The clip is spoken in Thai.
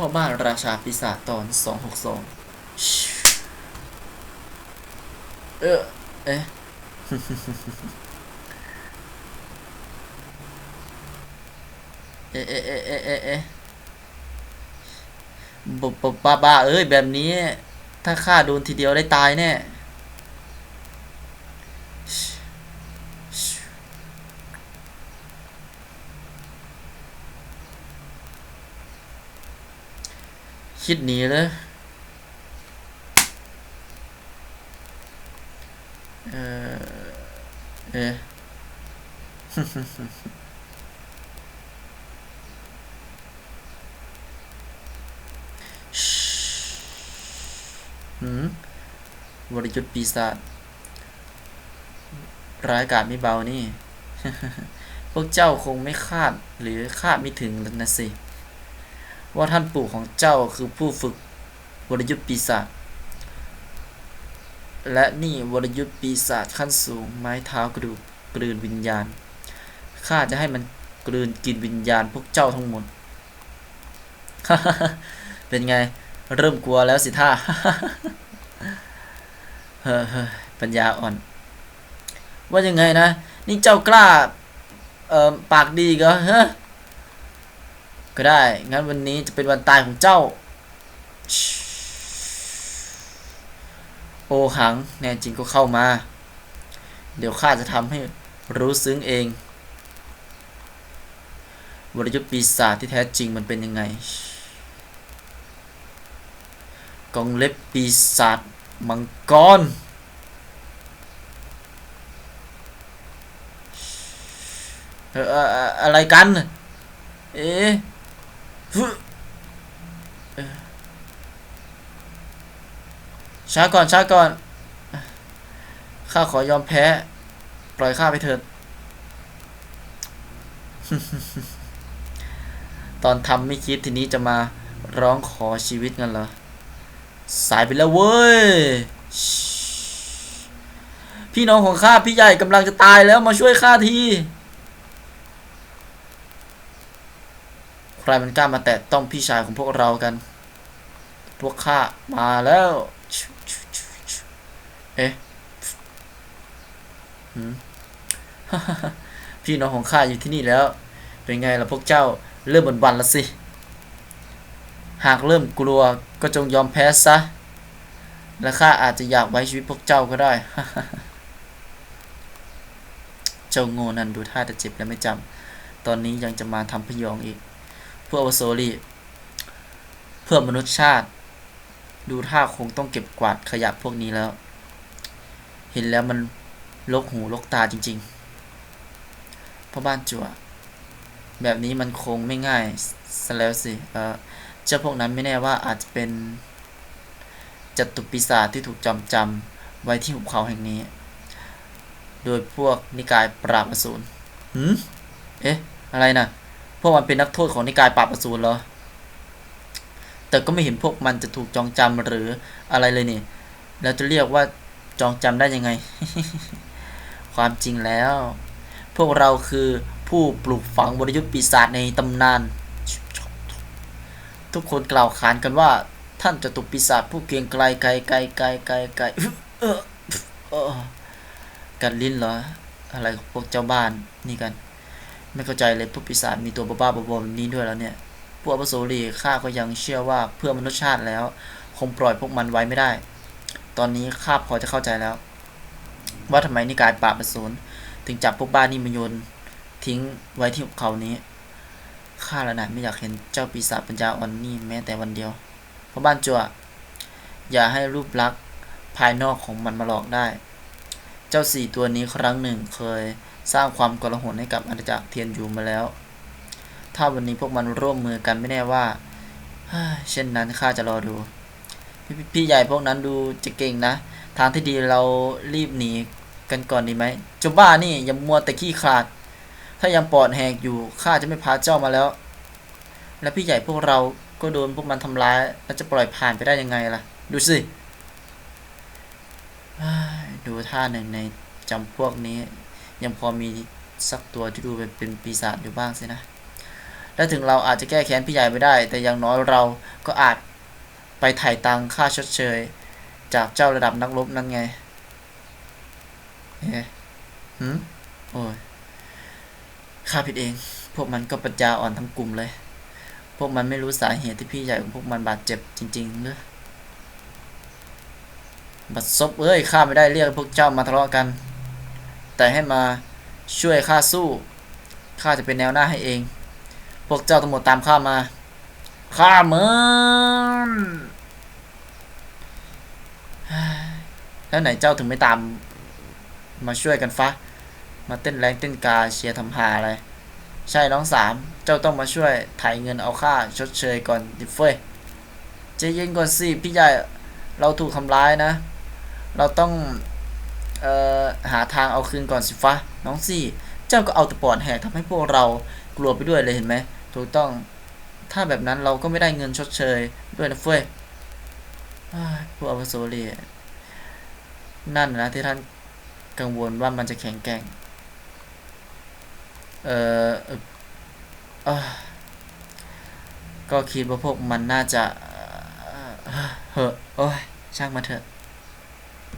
พ่อบ้านราชาปีศาจตอนสองหกสองเออ เอ๊ะ เอ๊ะเอ๊ะเอ๊ะเอ๊ะเอ๊ะเอ๊ะบบบบ้าบ้าเอ้ย แบบนี้ ถ้าข้าโดนทีเดียวได้ตายแน่ คิดหนีเลยเออเอหืมวรยุทธ์ปีศาจร้ายกาจไม่เบานี่ พวกเจ้าคงไม่คาดหรือคาดไม่ถึงนะสิ ว่าท่านปู่ของเจ้าคือผู้ฝึกวรยุทธ์ปีศาจและนี่วรยุทธ์ปีศาจขั้นสูงไม้เท้ากระดูกกลืนวิญญาณข้าจะให้มันกลืนกินวิญญาณพวกเจ้าทั้งหมด เป็นไง เริ่มกลัวแล้วสิท่า เฮ้อปัญญาอ่อน ว่ายังไงนะ นี่เจ้ากล้า เอ่อ ปากดีก็ฮะ ก็ได้ งั้นวันนี้จะเป็นวันตายของเจ้า โอหัง แน่จริงก็เข้ามา เดี๋ยวข้าจะทำให้รู้ซึ้งเองวรยุทธ์ปีศาจที่แท้จริงมันเป็นยังไง กองเล็บปีศาจมังกรเอออะไรกัน เอ๊ะ ช้าก่อนช้าก่อน ข้าขอยอมแพ้ ปล่อยข้าไปเถิด ตอนทำไม่คิดทีนี้จะมาร้องขอชีวิตกันเหรอ สายไปแล้วเว้ย พี่น้องของข้าพี่ใหญ่กำลังจะตายแล้วมาช่วยข้าที ใครมันกล้ามาแตะต้องพี่ชายของพวกเรากัน พวกข้ามาแล้ว เอ๊ะพี่น้องของข้าอยู่ที่นี่แล้ว เป็นไงล่ะพวกเจ้าเริ่มบ่นบันแล้วสิ หากเริ่มกลัวก็จงยอมแพ้ซะ และข้าอาจจะอยากไว้ชีวิตพวกเจ้าก็ได้ เจ้าโง่นั่นดูท่าจะเจ็บและไม่จำตอนนี้ยังจะมาทำพยองอีก เพื่ออวโซรีเพื่อมนุษยชาติ ดูท่าคงต้องเก็บกวาดขยะพวกนี้แล้ว เห็นแล้วมันลกหูลกตาจริงๆพ่อบ้านจั่วแบบนี้มันคงไม่ง่ายซะแล้วสิเออเจ้าพวกนั้นไม่แน่ว่าอาจจะเป็นจัตุปีศาจที่ถูกจำจำไว้ที่หุบเขาแห่งนี้ โดยพวกนิกายปราบอสูรหืมเอ๊ะ อะไรนะ พวกมันเป็นนักโทษของนิกายปราบอสูรเหรอ แต่ก็ไม่เห็นพวกมันจะถูกจองจำหรืออะไรเลยนี่ แล้วจะเรียกว่าจองจำได้ยังไง ความจริงแล้ว พวกเราคือผู้ปลูกฝังวรยุทธ์ปีศาจในตำนาน ทุกคนกล่าวขานกันว่า ท่านจะตุปีศาจผู้เกียงไกลไกลไกลไกลไกลไกลเออกันลิ้นเหรอ อะไรของพวกเจ้าบ้านนี่กัน ไม่เข้าใจเลยพวกปีศาจมีตัวบ้าๆบอๆแบบนี้ด้วยแล้วเนี่ย พวกอปโสรีข้าก็ยังเชื่อว่าเพื่อมนุษยชาติแล้ว คงปล่อยพวกมันไว้ไม่ได้ ตอนนี้ข้าพอจะเข้าใจแล้ว ว่าทำไมนิกายปราบอสูรถึงจับพวกบ้านนี่มาโยนทิ้งไว้ที่เขานี้ข้าละนะไม่อยากเห็นเจ้าปีศาจปัญญาอ่อนนี่แม้แต่วันเดียว เพราะบ้านจัวอย่าให้รูปลักษณ์ภายนอกของมันมาหลอกได้ เจ้าสี่ตัวนี้ครั้งหนึ่งเคย สร้างความกลาหนให้กับอาณาจักรเทียนยูมาแล้ว ถ้าวันนี้พวกมันร่วมมือกันไม่แน่ว่า เช่นนั้นข้าจะรอดูพี่พี่ใหญ่พวกนั้นดูจะเก่งนะ ทางที่ดีเรารีบหนีกันก่อนดีไหมจบ้านี่อย่ามัวแต่ขี้ขลาด ถ้ายังปอดแหกอยู่ข้าจะไม่พาเจ้ามาแล้ว และพี่ใหญ่พวกเราก็โดนพวกมันทำร้าย แล้วจะปล่อยผ่านไปได้ยังไงล่ะ ดูสิดูท่าหนึ่งในจำพวกนี้ ยังพอมีสักตัวที่ดูเป็นเป็นปีศาจอยู่บ้างสินะและถึงเราอาจจะแก้แค้นพี่ใหญ่ไม่ได้ แต่อย่างน้อยเราก็อาจไปถ่ายตังค่าชดเชย จากเจ้าระดับนักรบนั่นไงเฮ้หืมโอ้ยข้าผิดเอง พวกมันก็ปัญญาอ่อนทั้งกลุ่มเลย พวกมันไม่รู้สาเหตุที่พี่ใหญ่ของพวกมันบาดเจ็บจริงๆเนอะบัดซบเอ้ยข้าไม่ได้เรียกพวกเจ้ามาทะเลาะกัน แต่ให้มาช่วยข้าสู้ข้าจะเป็นแนวหน้าให้เอง พวกเจ้าทั้งหมดตามข้ามาข้าเหมือนแล้วไหนเจ้าถึงไม่ตาม มาช่วยกันฟะมาเต้นแรงเต้นกาเชียร์ทำหาอะไร ใช่น้องสาม เจ้าต้องมาช่วยถ่ายเงินเอาค่าชดเชยก่อนดิเฟยใจเย็นก่อนสิพี่ใหญ่เราถูกทำร้ายนะ เราต้อง เอ่อหาทางเอาคืนก่อนสิฟะน้องสี่เจ้าก็เอาตะปอดแหกทำให้พวกเรากลัวไปด้วยเลยเห็นไหมถูกต้องถ้าแบบนั้นเราก็ไม่ได้เงินชดเชยด้วยนะเฟ้ยอ้อาวุโสเรียนั่นนะที่ท่านกังวลว่ามันจะแข็งแกร่ง เออเออก็คิดว่าพวกมันน่าจะเอ่อเฮ้อโอ้ยช่างมาเถอะ